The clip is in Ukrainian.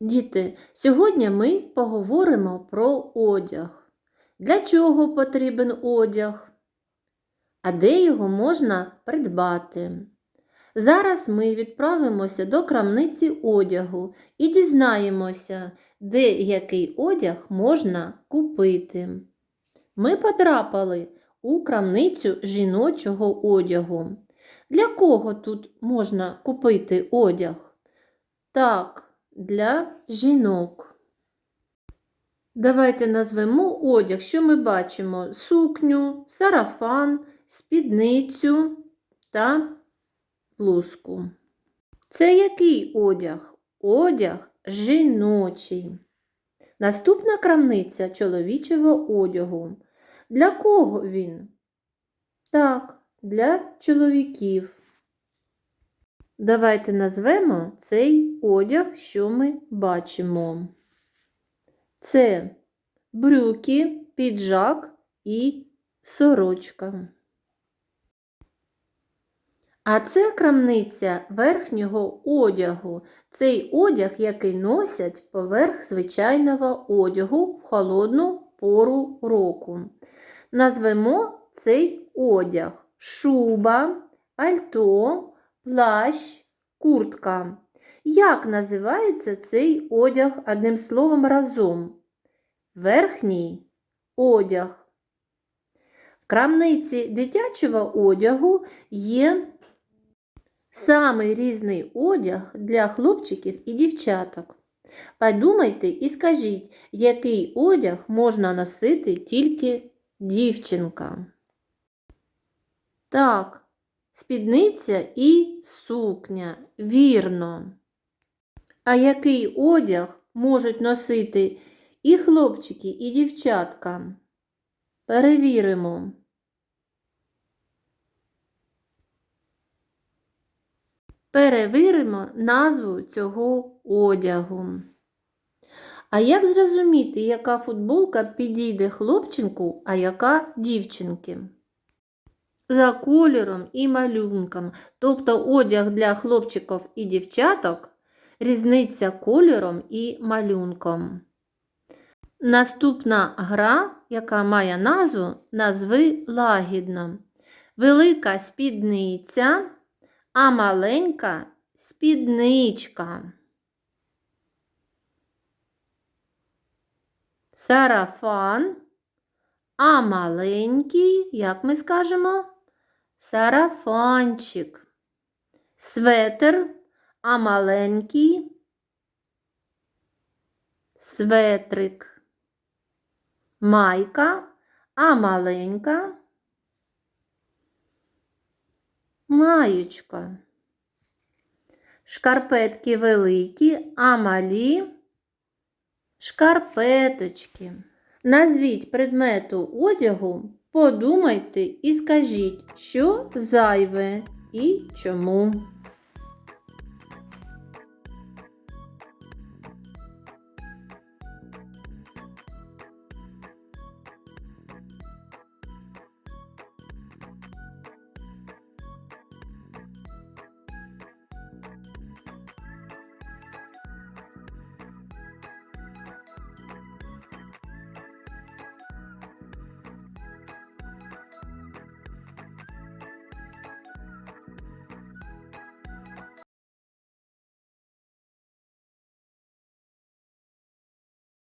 Діти, сьогодні ми поговоримо про одяг. Для чого потрібен одяг? А де його можна придбати? Зараз ми відправимося до крамниці одягу і дізнаємося, де який одяг можна купити. Ми потрапили у крамницю жіночого одягу. Для кого тут можна купити одяг? Так, для жінок. Давайте назвемо одяг, що ми бачимо: сукню, сарафан, спідницю та блузку. Це який одяг? Одяг жіночий. Наступна крамниця чоловічого одягу. Для кого він? Так, для чоловіків. Давайте назвемо цей одяг, що ми бачимо. Це брюки, піджак і сорочка. А це крамниця верхнього одягу. Цей одяг, який носять поверх звичайного одягу в холодну пору року. Назвемо цей одяг шуба, альто, плащ, куртка. Як називається цей одяг одним словом разом? Верхній одяг. В крамниці дитячого одягу є самий різний одяг для хлопчиків і дівчаток. Подумайте і скажіть, який одяг можна носити тільки дівчинка. Так, спідниця і сукня. Вірно. А який одяг можуть носити і хлопчики, і дівчатка? Перевіримо. Перевіримо назву цього одягу. А як зрозуміти, яка футболка підійде хлопчику, а яка дівчинки? За кольором і малюнком, тобто одяг для хлопчиків і дівчаток, різниця кольором і малюнком. Наступна гра, яка має назву, назви лагідно. Велика спідниця, а маленька спідничка. Сарафан, а маленький, як ми скажемо, сарафанчик. Светр, а маленький светрик. Майка, а маленька маючка. Шкарпетки великі, а малі шкарпеточки. Назвіть предмету одягу, подумайте і скажіть, що зайве і чому.